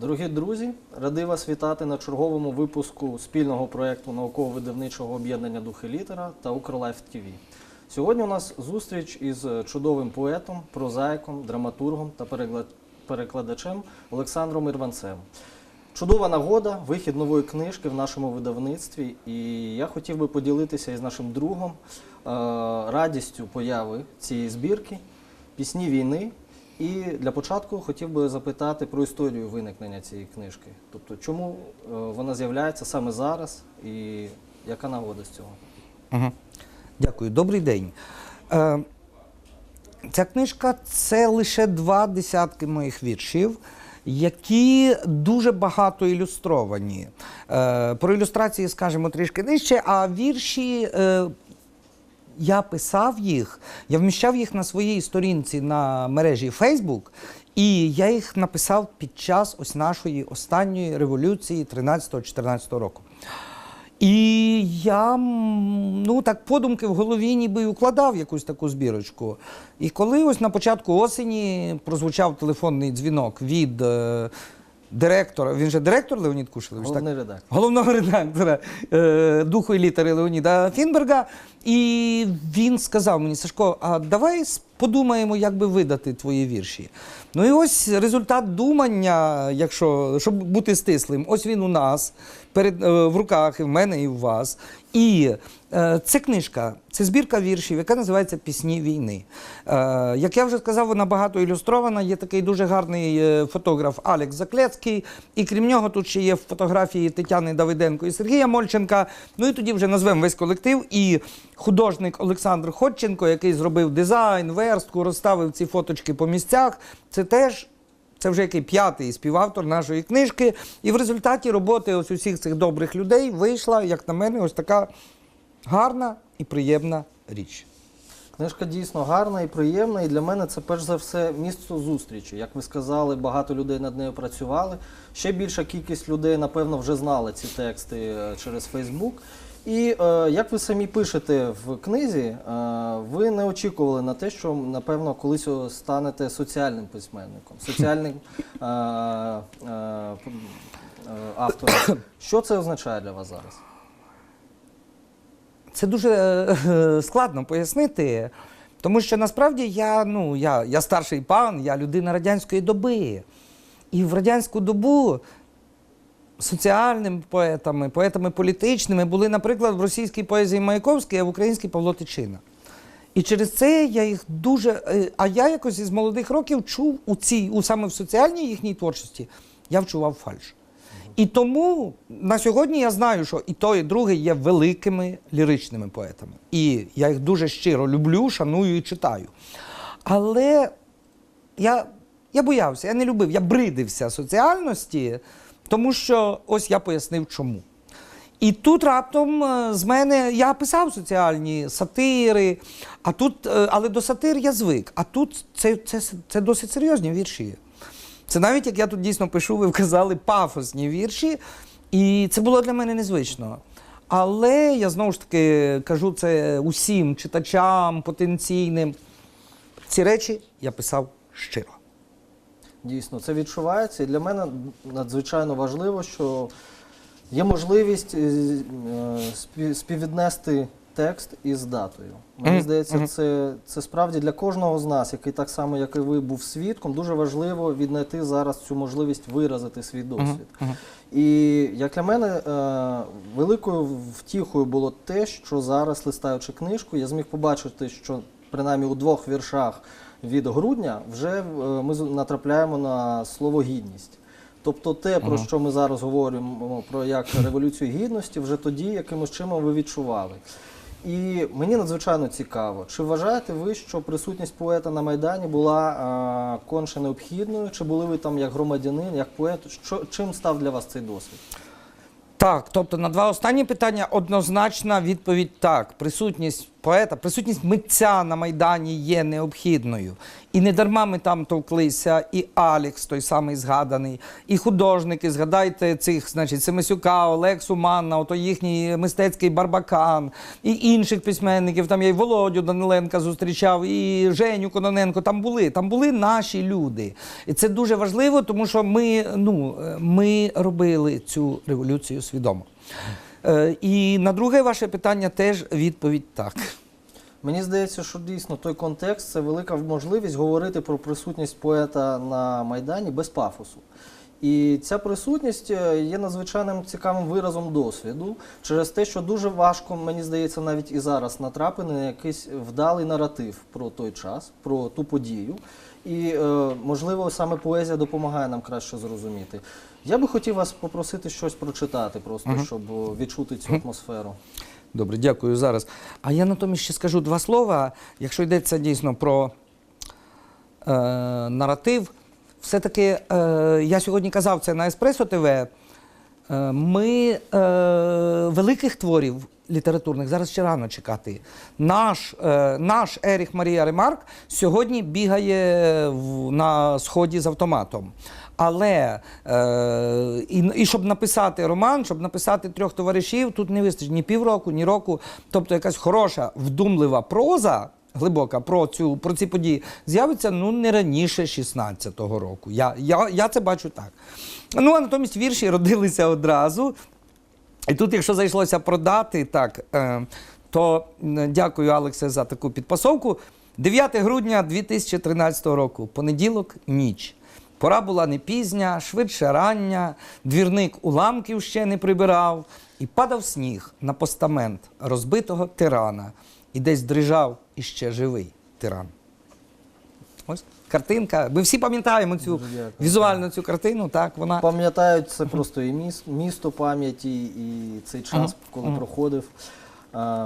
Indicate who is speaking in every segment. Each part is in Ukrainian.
Speaker 1: Дорогі друзі, радий вас вітати на черговому випуску спільного проєкту науково-видавничого об'єднання Духи літера та Укрлайф ТВ. Сьогодні у нас зустріч із чудовим поетом, прозаїком, драматургом та перекладачем Олександром Ірванцем. Чудова нагода, вихід нової книжки в нашому видавництві. І я хотів би поділитися із нашим другом е, радістю появи цієї збірки Пісні війни. І для початку хотів би запитати про історію виникнення цієї книжки. Тобто, чому е, вона з'являється саме зараз і яка нагода з цього?
Speaker 2: Угу. Дякую, добрий день. Е, ця книжка це лише два десятки моїх віршів, які дуже багато ілюстровані. Е, про ілюстрації скажемо трішки нижче, а вірші. Я писав їх, я вміщав їх на своїй сторінці на мережі Facebook, і я їх написав під час ось нашої останньої революції 13-14 року. І я ну так подумки в голові ніби укладав якусь таку збірочку. І коли ось на початку осені прозвучав телефонний дзвінок від е, директора, він же директор Леонід Кушелевич, так?
Speaker 1: Головний редактор.
Speaker 2: головного редактора е, духу і літери Леоніда Фінберга. І він сказав мені, Сашко, а давай с- подумаємо, як би видати твої вірші. Ну і ось результат думання, якщо щоб бути стислим, ось він у нас перед е, в руках, і в мене, і в вас. І е, це книжка, це збірка віршів, яка називається Пісні війни. Е, як я вже сказав, вона багато ілюстрована. Є такий дуже гарний е, фотограф Алекс Заклецький. І крім нього, тут ще є фотографії Тетяни Давиденко і Сергія Мольченка. Ну і тоді вже назвемо весь колектив. І художник Олександр Ходченко, який зробив дизайн, верстку, розставив ці фоточки по місцях. Це теж це вже який п'ятий співавтор нашої книжки. І в результаті роботи ось усіх цих добрих людей вийшла, як на мене, ось така гарна і приємна річ.
Speaker 1: Книжка дійсно гарна і приємна, і для мене це перш за все місце зустрічі. Як ви сказали, багато людей над нею працювали. Ще більша кількість людей, напевно, вже знали ці тексти е, через Фейсбук. І е, як ви самі пишете в книзі, е, ви не очікували на те, що напевно колись станете соціальним письменником, соціальним е, е, е, автором. Що це означає для вас зараз?
Speaker 2: Це дуже е, складно пояснити, тому що насправді я, ну, я, я старший пан, я людина радянської доби. І в радянську добу соціальними поетами, поетами політичними були, наприклад, в російській поезії Маяковський, а в українській Павло Тичина. І через це я їх дуже. е, А я якось із молодих років чув у цій, у саме в соціальній їхній творчості, я вчував фальш. І тому на сьогодні я знаю, що і той, і другий є великими ліричними поетами. І я їх дуже щиро люблю, шаную і читаю. Але я, я боявся, я не любив, я бридився соціальності, тому що ось я пояснив чому. І тут раптом е, з мене я писав соціальні сатири, а тут, е, але до сатир я звик. А тут це, це, це досить серйозні вірші. Це навіть як я тут дійсно пишу, ви вказали пафосні вірші, і це було для мене незвично. Але я знову ж таки кажу це усім читачам потенційним. Ці речі я писав щиро.
Speaker 1: Дійсно, це відчувається. І для мене надзвичайно важливо, що є можливість е, спів- співвіднести текст із датою. Мені здається, це, це справді для кожного з нас, який так само, як і ви, був свідком, дуже важливо віднайти зараз цю можливість виразити свій досвід. І як для мене, е, великою втіхою було те, що зараз, листаючи книжку, я зміг побачити, що принаймні у двох віршах від грудня вже е, ми натрапляємо на слово гідність. Тобто те, про що ми зараз говоримо, про як революцію гідності, вже тоді якимось чином ви відчували. І мені надзвичайно цікаво, чи вважаєте ви, що присутність поета на Майдані була а, конче необхідною, чи були ви там як громадянин, як поет? Що, чим став для вас цей досвід?
Speaker 2: Так, тобто на два останні питання однозначна відповідь так. Присутність поета, присутність митця на Майдані є необхідною. І не дарма ми там товклися, і Алікс, той самий згаданий, і художники, згадайте цих, значить, Семисюка, Олексу Манна, ото їхній мистецький Барбакан, і інших письменників. Там я і Володю Даниленка зустрічав, і Женю Кононенко. Там були, там були наші люди. І це дуже важливо, тому що ми, ну, е, ми робили цю революцію свідомо. Е, І на друге ваше питання теж відповідь так.
Speaker 1: Мені здається, що дійсно той контекст це велика можливість говорити про присутність поета на Майдані без пафосу. І ця присутність е, є надзвичайним цікавим виразом досвіду через те, що дуже важко, мені здається, навіть і зараз натрапити на якийсь вдалий наратив про той час, про ту подію. І, е, можливо, саме поезія допомагає нам краще зрозуміти. Я би хотів вас попросити щось прочитати, просто щоб е, відчути цю атмосферу.
Speaker 2: Добре, дякую зараз. А я натомість ще скажу два слова. Якщо йдеться дійсно про е, наратив, все-таки е, я сьогодні казав це на Еспресо ТВ. Е, ми е, великих творів літературних зараз ще рано чекати. Наш, е, наш Еріх Марія Ремарк сьогодні бігає в, на сході з автоматом. Але е, і, і щоб написати роман, щоб написати трьох товаришів, тут не вистачить ні півроку, ні року. Тобто якась хороша, вдумлива проза. Глибока про цю про ці події з'явиться ну не раніше 16-го року. Я, я, я це бачу так. Ну а натомість вірші родилися одразу. І тут, якщо зайшлося продати, так, е, то дякую, Алексе, за таку підпасовку. 9 грудня 2013 року, понеділок, ніч. Пора була не пізня, швидше рання, двірник уламків ще не прибирав, і падав сніг на постамент розбитого тирана, і десь дрижав іще живий тиран. Ось картинка. Ми всі пам'ятаємо цю
Speaker 1: Дуже
Speaker 2: візуальну цю картину, так, вона.
Speaker 1: Пам'ятають це просто і міс- місто пам'яті, і цей час, коли проходив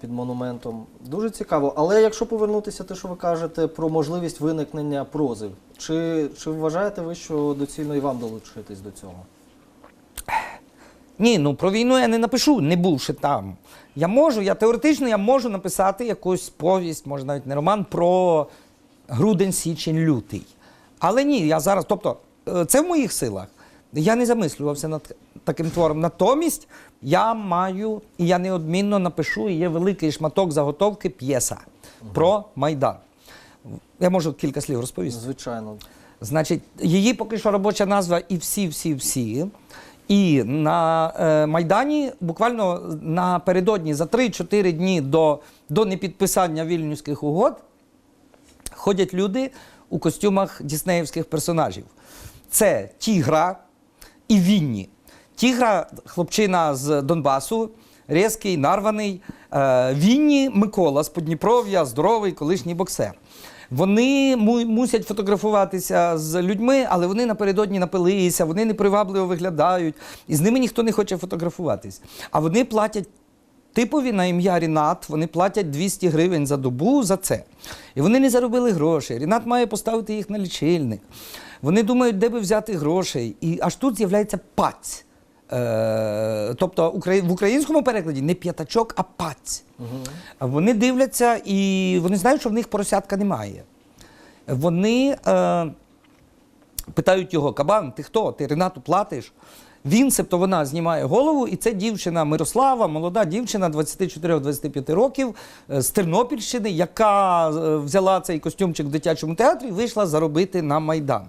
Speaker 1: під монументом. Дуже цікаво. Але якщо повернутися те, що ви кажете про можливість виникнення прози, чи, чи вважаєте ви, що доцільно і вам долучитись до цього?
Speaker 2: Ні, ну про війну я не напишу, не бувши там. Я можу, я теоретично я можу написати якусь повість, може навіть не роман, про грудень, січень, лютий. Але ні, я зараз, тобто, е, це в моїх силах. Я не замислювався над таким твором. Натомість я маю, і я неодмінно напишу, і є великий шматок заготовки п'єса про Майдан. Я можу кілька слів розповісти.
Speaker 1: Звичайно.
Speaker 2: Значить, її поки що робоча назва і всі, всі, всі. І на е, Майдані буквально напередодні за 3-4 дні до, до непідписання вільнюських угод ходять люди у костюмах діснеївських персонажів. Це Тігра і Вінні. Тігра хлопчина з Донбасу, різкий, нарваний. Е, Вінні Микола з Подніпров'я, здоровий колишній боксер. Вони му- мусять фотографуватися з людьми, але вони напередодні напилися, вони непривабливо виглядають, і з ними ніхто не хоче фотографуватись. А вони платять типові на ім'я Рінат, вони платять 200 гривень за добу за це. І вони не заробили грошей. Рінат має поставити їх на лічильник. Вони думають, де би взяти грошей. І аж тут з'являється паць. Тобто в українському перекладі не п'ятачок, а паць. Угу. Вони дивляться і вони знають, що в них поросятка немає. Вони е, питають його: Кабан, ти хто? Ти Ренату платиш? Він, себто вона знімає голову, і це дівчина Мирослава, молода дівчина 24-25 років е, з Тернопільщини, яка е, взяла цей костюмчик в дитячому театрі і вийшла заробити на Майдан.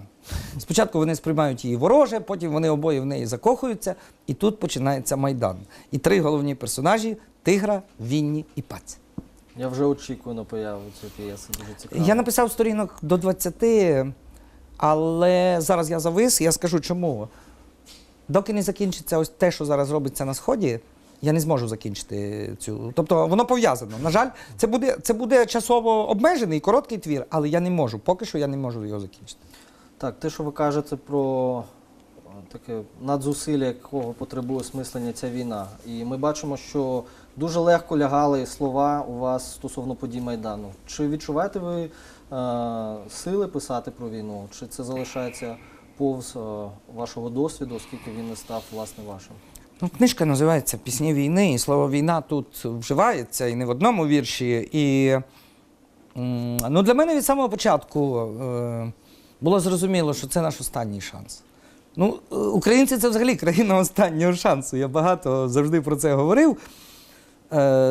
Speaker 2: Спочатку вони сприймають її вороже, потім вони обоє в неї закохуються, і тут починається Майдан. І три головні персонажі Тигра, Вінні і Паць.
Speaker 1: Я вже очікую на появу цієї п'єси. Дуже цікаво.
Speaker 2: Я написав сторінок до 20, але зараз я завис, я скажу чому. Доки не закінчиться ось те, що зараз робиться на Сході, я не зможу закінчити цю. Тобто воно пов'язано. На жаль, це буде, це буде часово обмежений, короткий твір, але я не можу. Поки що я не можу його закінчити.
Speaker 1: Так, те, що ви кажете про е, таке надзусилля, якого потребує осмислення ця війна. І ми бачимо, що дуже легко лягали слова у вас стосовно подій Майдану. Чи відчуваєте ви е, сили писати про війну? Чи це залишається повз е, вашого досвіду, оскільки він не став власне вашим?
Speaker 2: Ну, книжка називається Пісні війни, і слово війна тут вживається і не в одному вірші. І ну, для мене від самого початку е, було зрозуміло, що це наш останній шанс. Ну, е, українці це взагалі країна останнього шансу. Я багато завжди про це говорив.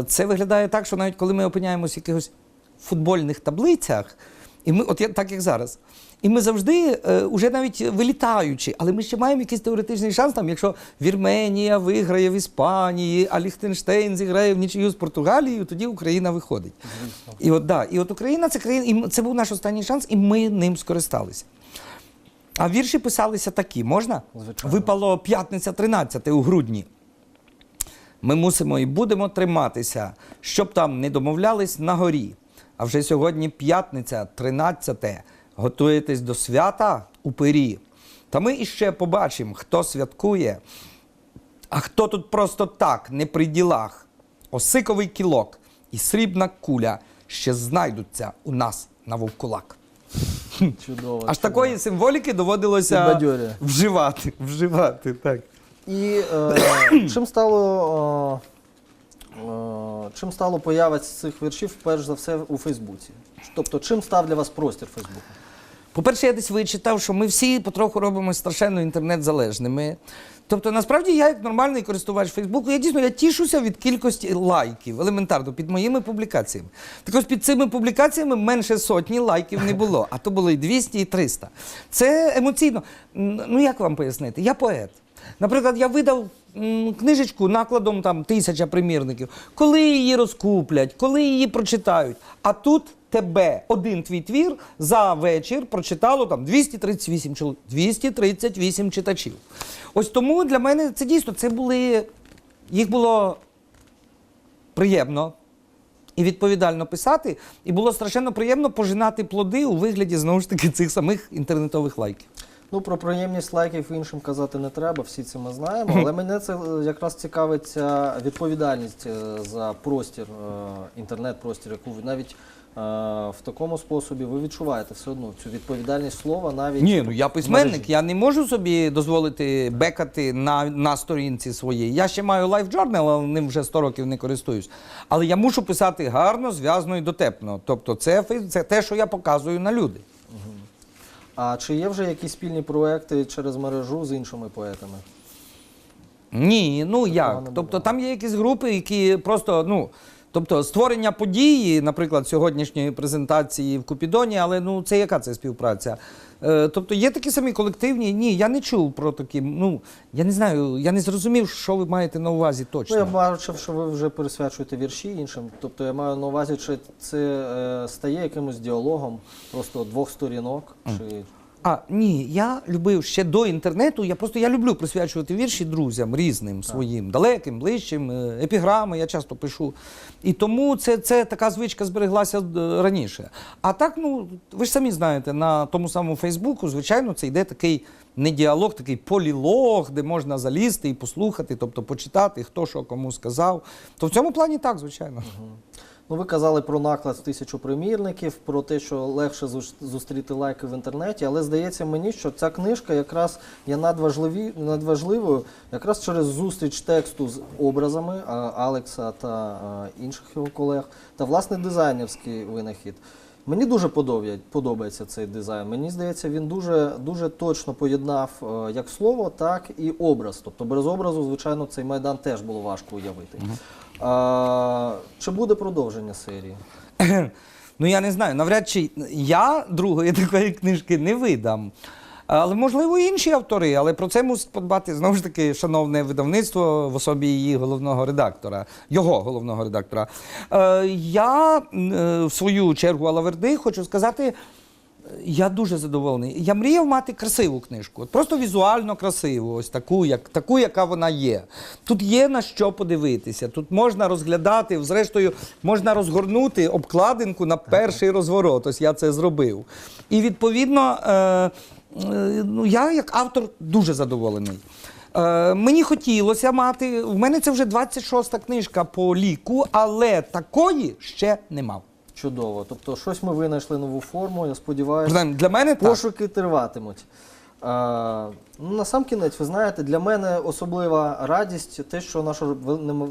Speaker 2: Це виглядає так, що навіть коли ми опиняємося в якихось футбольних таблицях, і ми, от я, так як зараз, і ми завжди, е, уже навіть вилітаючи, але ми ще маємо якийсь теоретичний шанс, там, якщо Вірменія виграє в Іспанії, а Ліхтенштейн зіграє в нічию з Португалією, тоді Україна виходить. І от, да, і от Україна це країна, і це був наш останній шанс, і ми ним скористалися. А вірші писалися такі: можна?
Speaker 1: Звичайно.
Speaker 2: Випало п'ятниця 13 у грудні. Ми мусимо і будемо триматися, щоб там не домовлялись на горі. А вже сьогодні п'ятниця, 13. Готуєтесь до свята у пирі. Та ми іще побачимо, хто святкує, а хто тут просто так, не при ділах. Осиковий кілок і срібна куля ще знайдуться у нас на вовкулак.
Speaker 1: Чудово.
Speaker 2: Аж
Speaker 1: чудово.
Speaker 2: такої символіки доводилося
Speaker 1: Підбадьорює.
Speaker 2: вживати, вживати, так.
Speaker 1: І е, чим стало. Е, е, чим стало поява цих віршів, перш за все, у Фейсбуці? Тобто, чим став для вас простір Фейсбуку?
Speaker 2: По-перше, я десь вичитав, що ми всі потроху робимо страшенно інтернет-залежними. Тобто, насправді, я як нормальний користувач Фейсбуку, я дійсно я тішуся від кількості лайків, елементарно, під моїми публікаціями. Так ось під цими публікаціями менше сотні лайків не було, а то було і 200, і 300. Це емоційно. Ну як вам пояснити? Я поет. Наприклад, я видав книжечку накладом там тисяча примірників. Коли її розкуплять, коли її прочитають. А тут тебе один твій твір за вечір прочитало там 238 чоловік, 238 читачів. Ось тому для мене це дійсно це були. Їх було приємно і відповідально писати, і було страшенно приємно пожинати плоди у вигляді знову ж таки цих самих інтернетових лайків.
Speaker 1: Ну, про приємність лайків іншим казати не треба, всі це ми знаємо. Але мене це е, якраз цікавиться відповідальність е, за простір, е, інтернет-простір, яку ви навіть в такому способі ви відчуваєте все одно цю відповідальність слова навіть.
Speaker 2: Ні, ну я письменник, я не можу собі дозволити бекати на, на сторінці своїй. Я ще маю Life Journal, але ним вже 100 років не користуюсь. Але я мушу писати гарно, зв'язно і дотепно. Тобто, це, це те, що я показую на люди.
Speaker 1: А чи є вже якісь спільні проекти через мережу з іншими поетами?
Speaker 2: Ні, ну як? Тобто там є якісь групи, які просто, ну. Тобто створення події, наприклад, сьогоднішньої презентації в Купідоні, але ну це яка це співпраця? Е, тобто є такі самі колективні. Ні, я не чув про такі. Ну я не знаю, я не зрозумів, що ви маєте на увазі точно.
Speaker 1: Ну, я бачив, що ви вже присвячуєте вірші іншим. Тобто я маю на увазі, чи це е, стає якимось діалогом просто двох сторінок, чи
Speaker 2: А ні, я любив ще до інтернету. Я просто я люблю присвячувати вірші друзям різним своїм, далеким, ближчим, е, епіграми я часто пишу. І тому це, це така звичка збереглася е, раніше. А так, ну ви ж самі знаєте, на тому самому Фейсбуку, звичайно, це йде такий не діалог, такий полілог, де можна залізти і послухати, тобто почитати, хто що кому сказав. То в цьому плані так, звичайно.
Speaker 1: Ну, ви казали про наклад в тисячу примірників, про те, що легше зустріти лайки в інтернеті, але здається мені, що ця книжка якраз є надважливі, надважливою якраз через зустріч тексту з образами Алекса та інших його колег, та власне дизайнерський винахід. Мені дуже подобається цей дизайн. Мені здається, він дуже, дуже точно поєднав е, як слово, так і образ. Тобто без образу, звичайно, цей майдан теж було важко уявити. А, чи буде продовження серії?
Speaker 2: Ну я не знаю, навряд чи я другої такої книжки не видам. Але можливо інші автори, але про це мусить подбати знову ж таки шановне видавництво в особі її головного редактора, його головного редактора. Е, я е, в свою чергу Алаверди хочу сказати. Я дуже задоволений. Я мріяв мати красиву книжку, просто візуально красиву, ось таку, як, таку, яка вона є. Тут є на що подивитися. Тут можна розглядати, зрештою, можна розгорнути обкладинку на перший розворот. Ось я це зробив. І відповідно, е, е, ну, я як автор дуже задоволений. Е, мені хотілося мати. В мене це вже 26-та книжка по ліку, але такої ще не мав.
Speaker 1: Чудово. Тобто, щось ми винайшли нову форму. Я сподіваюся,
Speaker 2: Принаймні, Для мене так.
Speaker 1: пошуки триватимуть. А, ну, на сам кінець, ви знаєте, для мене особлива радість те, що наша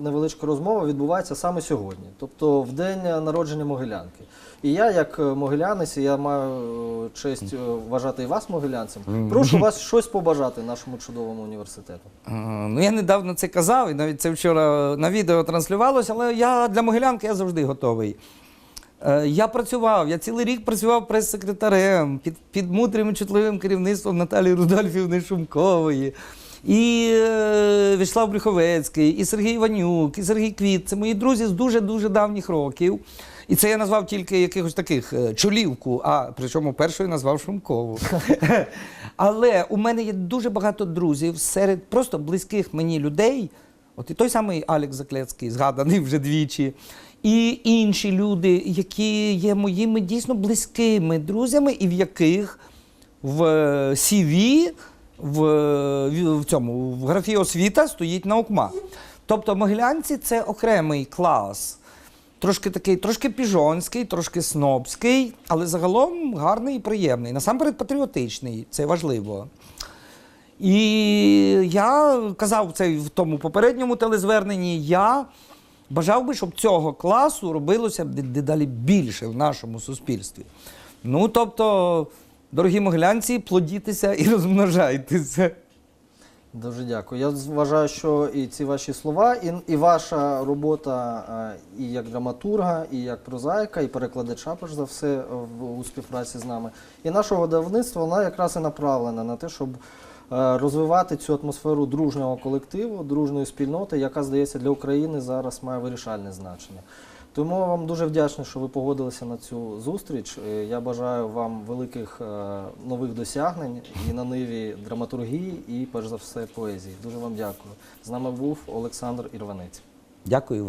Speaker 1: невеличка розмова відбувається саме сьогодні, тобто в день народження Могилянки. І я, як е, могилянець, і я маю е, честь е, вважати і вас могилянцем. Прошу вас щось побажати нашому чудовому університету.
Speaker 2: Ну, я недавно це казав, і навіть це вчора на відео транслювалося, але я для Могилянки я завжди готовий. Е, Я працював, я цілий рік працював прес-секретарем під, під мудрим і чутливим керівництвом Наталії Рудольфівни Шумкової. І е, Вячеслав Брюховецький, і Сергій Іванюк, і Сергій Квіт. Це мої друзі з дуже-дуже давніх років. І це я назвав тільки якихось таких е, чолівку, а причому першою назвав Шумкову. Але у мене є дуже багато друзів серед просто близьких мені людей. От і той самий Алекс Заклецький, згаданий вже двічі, і інші люди, які є моїми дійсно близькими друзями, і в яких в е, CV, в, в, цьому в графі освіта стоїть наукма. Тобто могилянці це окремий клас. Трошки такий, трошки піжонський, трошки снобський, але загалом гарний і приємний. Насамперед патріотичний, це важливо. І я казав це в тому попередньому телезверненні. Я бажав би, щоб цього класу робилося дедалі більше в нашому суспільстві. Ну, тобто, дорогі могилянці, плодітеся і розмножайтеся.
Speaker 1: Дуже дякую. Я вважаю, що і ці ваші слова, і, і ваша робота е, і як драматурга, і як прозаїка, і перекладача, перш за все, в, у співпраці з нами. І нашого видавництва вона якраз і направлена на те, щоб розвивати цю атмосферу дружнього колективу, дружної спільноти, яка, здається, для України зараз має вирішальне значення. Тому вам дуже вдячний, що ви погодилися на цю зустріч. Е, Я бажаю вам великих е, нових досягнень і на ниві драматургії, і перш за все поезії. Дуже вам дякую. З нами був Олександр Ірванець.
Speaker 2: Дякую.